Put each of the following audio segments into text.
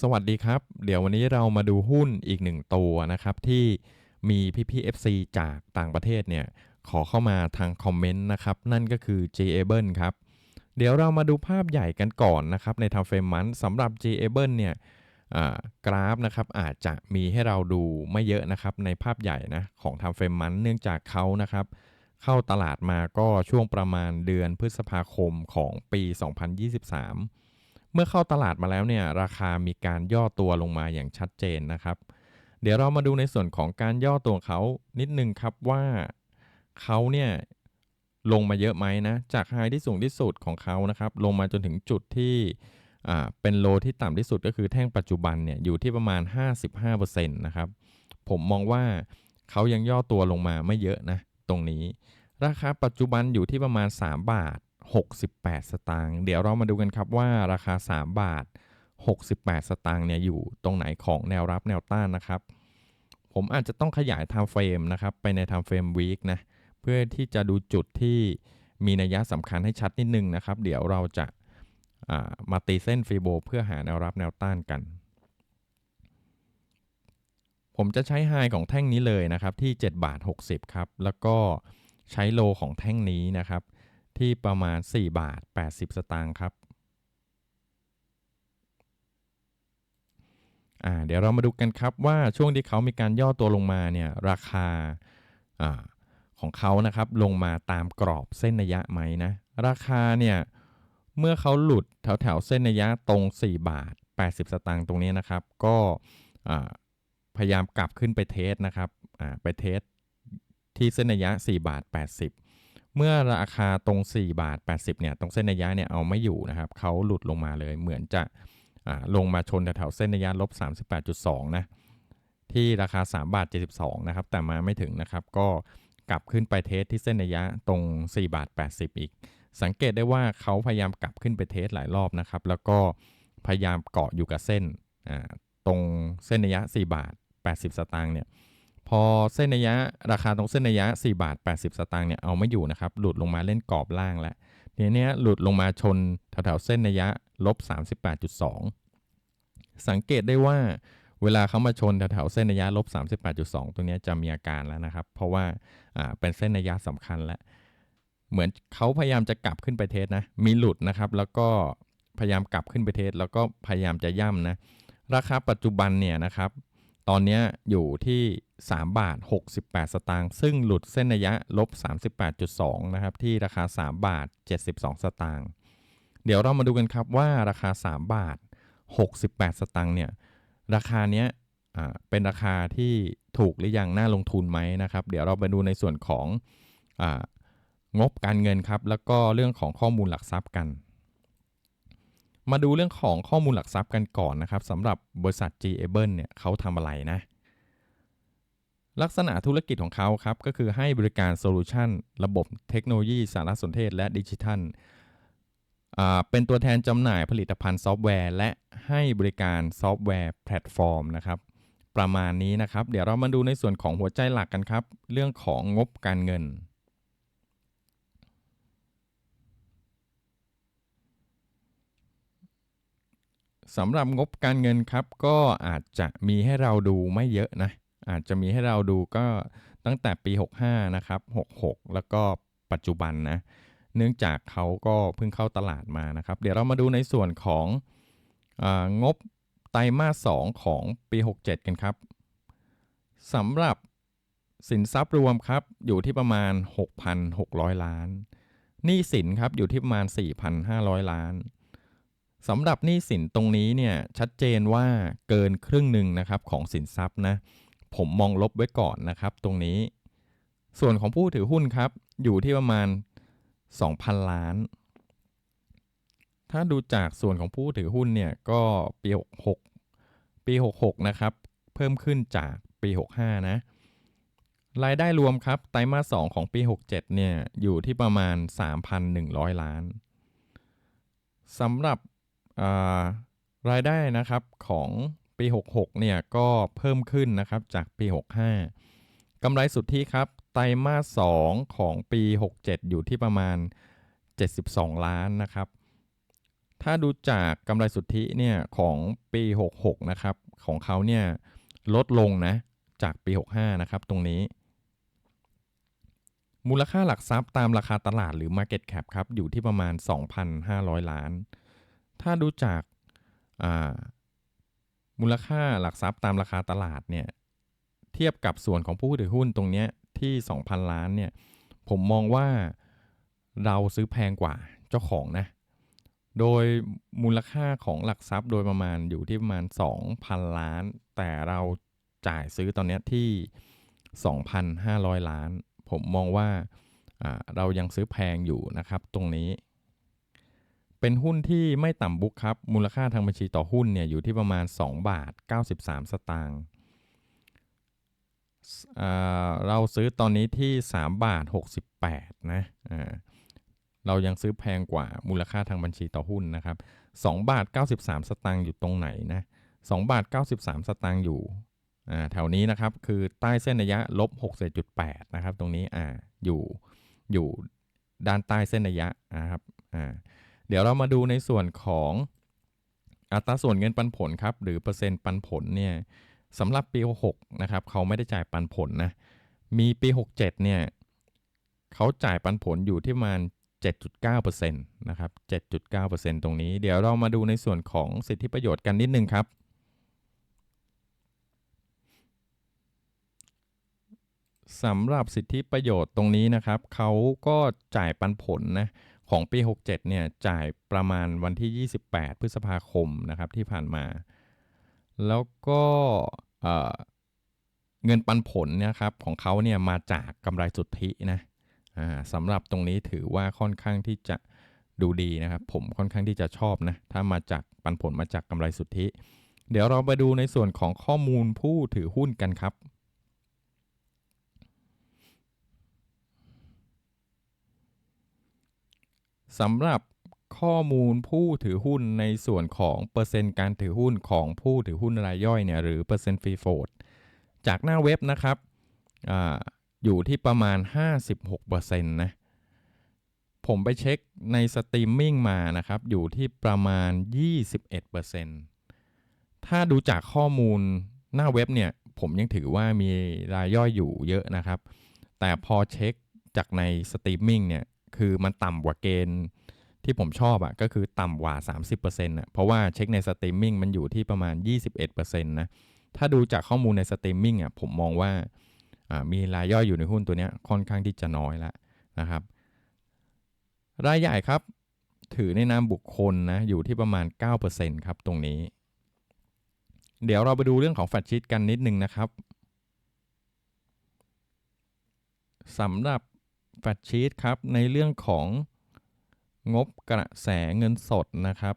สวัสดีครับ เดี๋ยววันนี้เรามาดูหุ้นอีกหนึ่งตัวนะครับ ที่มีพี่พี่ FC จากต่างประเทศเนี่ย ขอเข้ามาทางคอมเมนต์นะครับ นั่นก็คือ j a b l e ครับ เดี๋ยวเรามาดูภาพใหญ่กันก่อนนะครับ ในทางเฟรมมันสำหรับ j a b l e เนี่ยกราฟนะครับอาจจะมีให้เราดูไม่เยอะนะครับในภาพใหญ่นะของทางเฟรมมันเนื่องจากเขานะครับ เข้าตลาดมาก็ช่วงประมาณเดือนพฤษภาคมของปี 2023 เมื่อเข้าตลาดมาแล้วเนี่ยราคามีการย่อตัวลงมาอย่างชัดเจนนะครับ เดี๋ยวเรามาดูในส่วนของการย่อตัวเขานิดนึงครับว่าเขาเนี่ยลงมาเยอะไหมนะ จากไฮที่สูงที่สุดของเขานะครับ ลงมาจนถึงจุดที่เป็นโลที่ต่ำที่สุดก็คือแท่งปัจจุบันเนี่ยอยู่ที่ประมาณ 55%นะครับ ผมมองว่าเขายังย่อตัวลงมาไม่เยอะนะ ตรงนี้ ราคาปัจจุบันอยู่ที่ประมาณ 3 บาท 68 สตางค์เดี๋ยวเรามาดูกันครับว่าราคา 3 บาท 68 สตางค์เนี่ยอยู่ตรงไหนของแนวรับแนวต้านนะครับ ผมอาจจะต้องขยาย time frame นะครับไปใน time frame week นะเพื่อที่จะดูจุดที่มีนัยยะสำคัญให้ชัดนิดนึงนะครับ เดี๋ยวเราจะามาตีเส้นฟีโบเพื่อหาแนวรับแนวต้านกัน ผมจะใช้ไฮของแท่งนี้เลยนะครับที่ 7 บาท 60 ครับ แล้วก็ใช้โลของแท่งนี้นะครับ ที่ประมาณ 4 บาท 80 สตางค์ครับอ่าเดี๋ยวเรามาดูกันครับว่าช่วงที่เขามีการย่อตัวลงมาเนี่ยราคาอของเขานะครับลงมาตามกรอบเส้นระยะไหมนะ ราคาเนี่ยเมื่อเขาหลุดแถวแถวเส้นระยะตรง 4 บาท 80 สตางค์ตรงนี้นะครับ ก็พยายามกลับขึ้นไปเทสนะครับไปเทสที่เส้นระยะ 4 บาท 80 เมื่อราคาตรง 4 บาท 80เนี่ยตรงเส้นระยะเนี่ยเอาไม่อยู่นะครับเขาหลุดลงมาเลยเหมือนจะลงมาชนแถวเส้นระยะลบ 38.2 นะที่ราคา 3 บาท 72 นะครับ แต่มาไม่ถึงนะครับ ก็กลับขึ้นไปเทสที่เส้นระยะตรง 4 บาท 80 อีก สังเกตได้ว่าเขาพยายามกลับขึ้นไปเทสหลายรอบนะครับ แล้วก็พยายามเกาะอยู่กับเส้นตรงเส้นระยะ 4 บาท 80 สตางค์เนี่ย พอเส้นระยะราคาตรงเส้นระยะ 4 บาท 80 สตางค์เนี่ยเอาไม่อยู่นะครับ หลุดลงมาเล่นกรอบล่างแล้วทีนี้หลุดลงมาชนแถวๆเส้นระยะลบ 38.2 สังเกตได้ว่าเวลาเขามาชนแถวๆเส้นระยะลบ 38.2 ตรงนี้จะมีอาการแล้วนะครับ เพราะว่าอ่าเป็นเส้นระยะสำคัญแล้ว เหมือนเขาพยายามจะกลับขึ้นไปเทสนะ มีหลุดนะครับ แล้วก็พยายามกลับขึ้นไปเทส แล้วก็พยายามจะย่ำนะ ราคาปัจจุบันเนี่ยนะครับ ตอนนี้อยู่ที่ 3 บาท 68 สตางค์ซึ่งหลุดเส้นระยะลบ 38.2 นะครับ ที่ราคา 3 บาท 72 สตางค์เดี๋ยวเรามาดูกันครับว่าราคา 3 บาท 68 สตางค์เนี่ย ราคาเนี้ยเป็นราคาที่ถูกหรือยังน่าลงทุนไหมนะครับ เดี๋ยวเราไปดูในส่วนขององบการเงินครับ แล้วก็เรื่องของข้อมูลหลักทรัพย์กัน มาดูเรื่องของข้อมูลหลักทรัพย์กันก่อนนะครับสำหรับบริษัท g a b l e เนี่ยเขาทำอะไรนะ ลักษณะธุรกิจของเขาครับ ก็คือให้บริการโซลูชันระบบเทคโนโลยีสารสนเทศและดิจิทัลเป็นตัวแทนจำหน่ายผลิตภัณฑ์ซอฟต์แวร์ และให้บริการซอฟต์แวร์แพลตฟอร์มนะครับ ประมาณนี้นะครับ เดี๋ยวเรามาดูในส่วนของหัวใจหลักกันครับ เรื่องของงบการเงิน สำหรับงบการเงินครับก็อาจจะมีให้เราดูไม่เยอะนะ อาจจะมีให้เราดูก็ตั้งแต่ปี 65 นะครับ 66 แล้วก็ปัจจุบันนะ เนื่องจากเขาก็เพิ่งเข้าตลาดมานะครับ เดี๋ยวเรามาดูในส่วนของอางบไตรมาส 2 ของปี 67 กันครับสำหรับสินทรัพย์รวมครับอยู่ที่ประมาณ 6,600 ล้านหนี้สินครับอยู่ที่ประมาณ 4,500 ล้าน สำหรับหนี้สินตรงนี้เนี่ยชัดเจนว่าเกินครึ่งหนึ่งนะครับของสินทรัพย์นะผมมองลบไว้ก่อนนะครับตรงนี้ ส่วนของผู้ถือหุ้นครับ อยู่ที่ประมาณ 2,000 ล้าน ถ้าดูจากส่วนของผู้ถือหุ้นเนี่ยก็ปี 66 ปี 66 นะครับ เพิ่มขึ้นจากปี 65 นะรายได้รวมครับไตรมาส 2 ของปี 67 เนี่ยอยู่ที่ประมาณ 3,100 ล้านสำหรับ รายได้นะครับของปี 66 เนี่ยก็เพิ่มขึ้นนะครับจากปี 65 กำไรสุทธิครับไตรมาส 2 ของปี 67 อยู่ที่ประมาณ 72 ล้านนะครับ ถ้าดูจากกำไรสุทธิเนี่ยของปี 66 นะครับ ของเขาเนี่ยลดลงนะจากปี 65 นะครับตรงนี้ มูลค่าหลักทรัพย์ตามราคาตลาดหรือ Market Cap ครับอยู่ที่ประมาณ 2,500 ล้าน ถ้าดูจากมูลค่าหลักทรัพย์ตามราคาตลาดเนี่ยเทียบกับส่วนของผู้ถือหุ้นตรงเนี้ยที่ 2,000 ล้านเนี่ยผมมองว่าเราซื้อแพงกว่าเจ้าของนะ โดยมูลค่าของหลักทรัพย์โดยประมาณอยู่ที่ประมาณ 2,000 ล้าน แต่เราจ่ายซื้อตอนนี้ที่ 2,500 ล้าน ผมมองว่าเรายังซื้อแพงอยู่นะครับตรงนี้ เป็นหุ้นที่ไม่ต่ำบุ๊กครับ มูลค่าทางบัญชีต่อหุ้นเนี่ยอยู่ที่ประมาณ 2 บาท 93 สตางค์เราซื้อตอนนี้ที่ 3 บาท 68 นะเรายังซื้อแพงกว่ามูลค่าทางบัญชีต่อหุ้นนะครับ2บาท 93 สตางค์อยู่ตรงไหนนะ2บาท 93 สตางค์อยู่แถวนี้นะครับ คือใต้เส้นระยะลบ67.8 นะครับ ตรงนี้อ่าอยู่อยู่ด้านใต้เส้นระยะนะครับอ่า เดี๋ยวเรามาดูในส่วนของอัตราส่วนเงินปันผลครับ หรือเปอร์เซ็นต์ปันผลเนี่ยสำหรับปี 66 นะครับ เขาไม่ได้จ่ายปันผลนะ มีปี 67 เนี่ยเขาจ่ายปันผลอยู่ที่ประมาณ 7.9%นะครับ 7.9%ตรงนี้ เดี๋ยวเรามาดูในส่วนของสิทธิประโยชน์กันนิดนึงครับ สำหรับสิทธิประโยชน์ตรงนี้นะครับ เขาก็จ่ายปันผลนะ ของปี 67เนี่ยจ่ายประมาณวันที่ 28 พฤษภาคมนะครับที่ผ่านมา แล้วก็เงินปันผลเนี่ยครับของเขาเนี่ยมาจากกำไรสุทธินะสำหรับตรงนี้ถือว่าค่อนข้างที่จะดูดีนะครับผมค่อนข้างที่จะชอบนะถ้ามาจากปันผลมาจากกำไรสุทธิ เดี๋ยวเราไปดูในส่วนของข้อมูลผู้ถือหุ้นกันครับ สำหรับข้อมูลผู้ถือหุ้นในส่วนของเปอร์เซ็นต์การถือหุ้นของผู้ถือหุ้นรายย่อยเนี่ยหรือเปอร์เซ็นต์ฟรีโฟดจากหน้าเว็บนะครับออยู่ที่ประมาณ 56%นะผมไปเช็คในสตรีมมิ่งมานะครับ อยู่ที่ประมาณ 21%ถ้าดูจากข้อมูลหน้าเว็บเนี่ย ผมยังถือว่ามีรายย่อยอยู่เยอะนะครับ แต่พอเช็คจากในสตรีมมิ่งเนี่ย คือมันต่ำกว่าเกณฑ์ที่ผมชอบอะ่ะก็คือต่ำกว่า 30%อะเพราะว่าเช็คในสตรีมมิ่งมันอยู่ที่ประมาณ 21%นะถ้าดูจากข้อมูลในสตรีมมิ่งอะผมมองว่ามีรายย่อยอยู่ในหุ้นตัวนี้ค่อนข้างที่จะน้อยแล้วนะครับรายใหญ่ครับ ถือในนามบุคคลนะอยู่ที่ประมาณ 9%ครับตรงนี้ เดี๋ยวเราไปดูเรื่องของแฟชชิตกันนิดนึงนะครับสำหรับ แฟชชีตครับ ในเรื่องของงบกระแสเงินสดนะครับ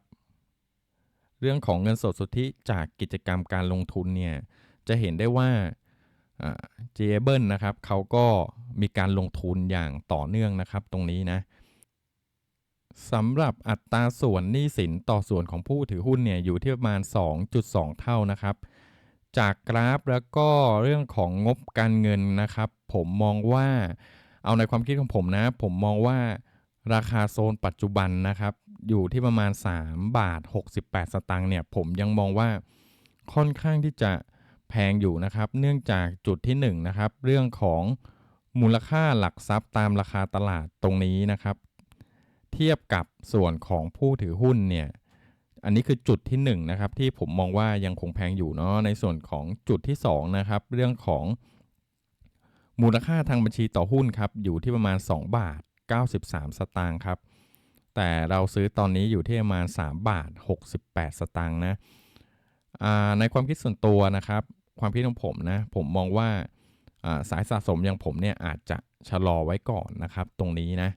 เรื่องของเงินสดสุทธิจากกิจกรรมการลงทุนเนี่ยจะเห็นได้ว่าเจเบิลนะครับเขาก็มีการลงทุนอย่างต่อเนื่องนะครับตรงนี้นะสำหรับอัตราส่วนหนี้สินต่อส่วนของผู้ถือหุ้นเนี่ยอยู่ที่ประมาณ 2.2 เท่านะครับ จากกราฟแล้วก็เรื่องของงบการเงินนะครับ ผมมองว่า เอาในความคิดของผมนะ ผมมองว่าราคาโซนปัจจุบันนะครับ อยู่ที่ประมาณ 3 บาท 68 สตางค์เนี่ย ผมยังมองว่าค่อนข้างที่จะแพงอยู่นะครับ เนื่องจากจุดที่1นนะครับ เรื่องของมูลค่าหลักทรัพย์ตามราคาตลาดตรงนี้นะครับ เทียบกับส่วนของผู้ถือหุ้นเนี่ยอันนี้คือจุดที่1นนะครับที่ผมมองว่ายังคงแพงอยู่เนาะในส่วนของจุดที่2นะครับเรื่องของ มูลค่าทางบัญชีต่อหุ้นครับอยู่ที่ประมาณ 2 บาท 93 สตางค์ครับ แต่เราซื้อตอนนี้อยู่ที่ประมาณ 3 บาท 68 สตางค์นะในความคิดส่วนตัวนะครับ ความคิดของผมนะผมมองว่าสายสะสมอย่างผมเนี่ยอาจจะชะลอไว้ก่อนนะครับ ตรงนี้นะ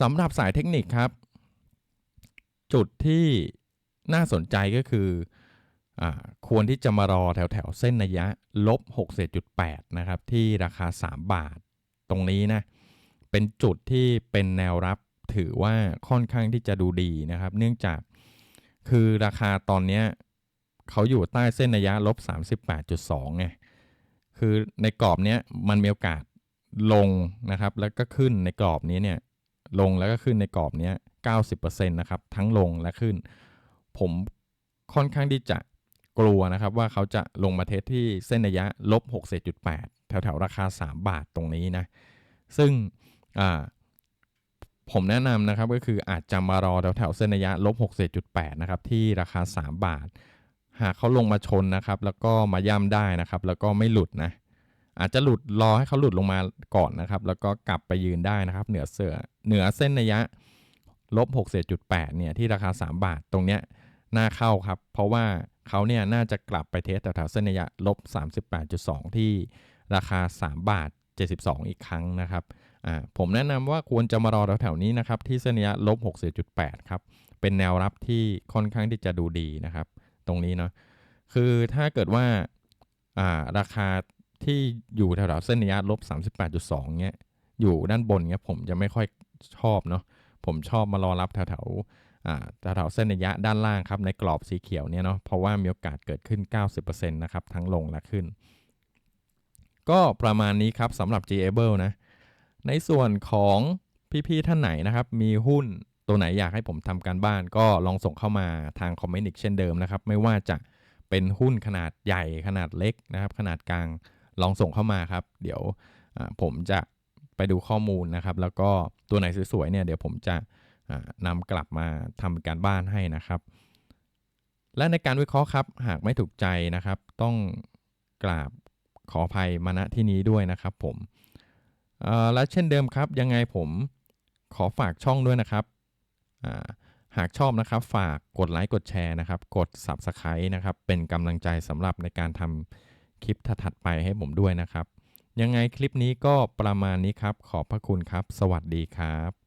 สำหรับสายเทคนิคครับ จุดที่น่าสนใจก็คืออ ควรที่จะมารอแถวแถวเส้นระยะลบ67.8นะครับที่ราคา 3 บาท ตรงนี้นะเป็นจุดที่เป็นแนวรับถือว่าค่อนข้างที่จะดูดีนะครับ เนื่องจากคือราคาตอนนี้เขาอยู่ใต้เส้นระยะลบ38.2ไงคือในกรอบนี้มันมีโอกาสลงนะครับ แล้วก็ขึ้นในกรอบนี้เนี่ยลงแล้วก็ขึ้นในกรอบนี้90%นะครับทั้งลงและขึ้น ผมค่อนข้างที่จะ กลัวนะครับว่าเขาจะลงมาเทสที่เส้นระยะลบ6.8แถวๆ ราคา 3 บาทตรงนี้นะ ซึ่งผมแนะนำนะครับก็คืออาจจะมารอแถวๆ เส้นระยะลบ6.8นะครับ ที่ราคา 3 บาท หากเขาลงมาชนนะครับ แล้วก็มาย่ำได้นะครับ แล้วก็ไม่หลุดนะ อาจจะหลุดรอให้เขาหลุดลงมาก่อนนะครับ แล้วก็กลับไปยืนได้นะครับ เหนือเสือเหนือเส้นระยะลบ6.8เนี่ยที่ราคา 3 บาทตรงเนี้ยน่าเข้าครับ เพราะว่า เขาเนี่ยน่าจะกลับไปเทสแถวๆเส้นระยะลบ 38.2 ที่ราคา 3 บาท 72 อีกครั้งนะครับผมแนะนำว่าควรจะมารอแถวๆนี้นะครับที่เส้นระยะลบ 60.8 ครับ เป็นแนวรับที่ค่อนข้างที่จะดูดีนะครับ ตรงนี้เนาะคือถ้าเกิดว่าาราคาที่อยู่แถวๆเส้นระยะลบ 38.2 เงี้ยอยู่ด้านบนเงี้ยผมจะไม่ค่อยชอบเนาะผมชอบมารอรับแถวๆ แถวเส้นระยะด้านล่างครับในกรอบสีเขียวเนี่ยเนาะเพราะว่ามีโอกาสเกิดขึ้น 90%นะครับทั้งลงและขึ้น ก็ประมาณนี้ครับสำหรับ G-Able นะในส่วนของพี่ๆท่านไหนนะครับมีหุ้นตัวไหนอยากให้ผมทำการบ้าน ก็ลองส่งเข้ามาทางคอมเมนต์อีกเช่นเดิมนะครับไม่ว่าจะเป็นหุ้นขนาดใหญ่ขนาดเล็กนะครับ ขนาดกลางลองส่งเข้ามาครับ เดี๋ยวผมจะไปดูข้อมูลนะครับ แล้วก็ตัวไหนสวยๆเนี่ยเดี๋ยวผมจะ นำกลับมาทำการบ้านให้นะครับ และในการวิเคราะห์ครับหากไม่ถูกใจนะครับ ต้องกราบขออภัยมาณที่นี้ด้วยนะครับผมและเช่นเดิมครับยังไงผมขอฝากช่องด้วยนะครับหากชอบนะครับฝากกดไลค์กดแชร์นะครับ กด Subscribe นะครับ เป็นกำลังใจสำหรับในการทำคลิปถัดๆไปให้ผมด้วยนะครับ ยังไงคลิปนี้ก็ประมาณนี้ครับ ขอบพระคุณครับ สวัสดีครับ